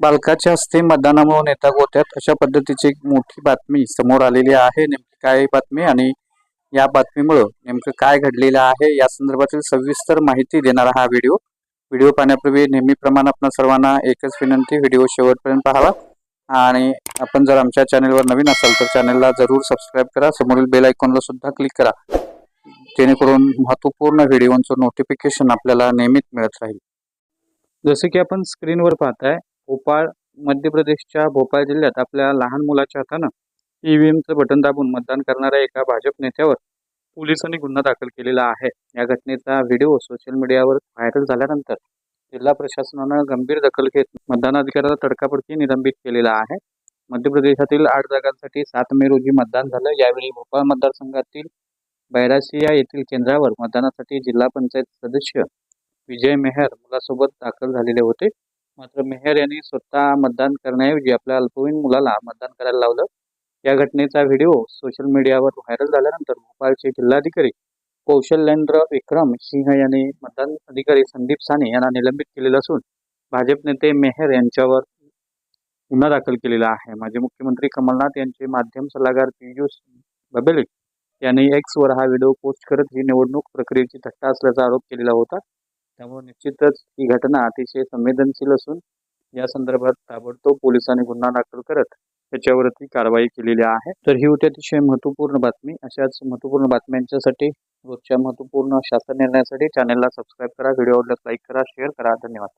बालकाच्या हस्ते मतदानामुळे नेता गोत्यात अशा पद्धतीची एक मोठी बातमी समोर आलेली आहे. नेमकी काय बातमी आणि या बातमीमुळं नेमकं काय घडलेलं आहे या संदर्भातील सविस्तर माहिती देणारा हा व्हिडिओ. व्हिडिओ पाहण्यापूर्वी नेहमीप्रमाणे आपण सर्वांना एकच विनंती व्हिडिओ शेवटपर्यंत पाहावा. आणि आपण जर आमच्या चॅनलवर नवीन असाल तर चॅनलला जरूर सबस्क्राईब करा. समोरील बेल आयकॉनला सुद्धा क्लिक करा. जेणेकरून महत्त्वपूर्ण व्हिडिओचं नोटिफिकेशन आपल्याला नेहमीच मिळत राहील. जसे की आपण स्क्रीनवर पाहताय भोपाळ मध्य प्रदेशच्या भोपाळ जिल्ह्यात आपल्या लहान मुलाच्या हातानं ईव्हीएमचं बटन दाबून मतदान करणाऱ्या एका भाजप नेत्यावर पोलिसांनी गुन्हा दाखल केलेला आहे. या घटनेचा व्हिडिओ सोशल मीडियावर व्हायरल झाल्यानंतर जिल्हा प्रशासनानं गंभीर दखल घेत मतदान अधिकाऱ्याला तडकाफडकी निलंबित केलेला आहे. मध्य प्रदेशातील आठ जागांसाठी सात मे रोजी मतदान झालं. यावेळी भोपाळ मतदारसंघातील बैरासिया येथील केंद्रावर मतदानासाठी जिल्हा पंचायत सदस्य विजय मेहर मुलासोबत दाखल झालेले होते. मात्र मेहर यांनी स्वतः मतदान करण्याऐवजी आपल्या अल्पवयीन मुलाला मतदान करायला लावलं. या घटनेचा व्हिडिओ सोशल मीडियावर व्हायरल झाल्यानंतर भोपाळचे जिल्हाधिकारी कौशल्येंद्र विक्रम सिंह यांनी मतदान अधिकारी संदीप साने यांना निलंबित केलेलं असून भाजप नेते मेहर यांच्यावर गुन्हा दाखल केलेला आहे. माजी मुख्यमंत्री कमलनाथ यांचे माध्यम सल्लागार पियुष बबेले यांनी एक्सवर हा व्हिडिओ पोस्ट करत ही निवडणूक प्रक्रियेची थट्टा असल्याचा आरोप केलेला होता. त्यामुळे निश्चितच ही घटना अतिशय संवेदनशील असून या संदर्भात ताबडतोब पोलिसांनी गुन्हा दाखल करत त्याच्यावरती कारवाई केलेली आहे. तर ही होती अतिशय महत्त्वपूर्ण बातमी. अशाच महत्त्वपूर्ण बातम्यांच्यासाठी रोजच्या महत्त्वपूर्ण शासन निर्णयासाठी चॅनलला सबस्क्राईब करा. व्हिडिओ आवडल्यास लाईक करा शेअर करा. धन्यवाद.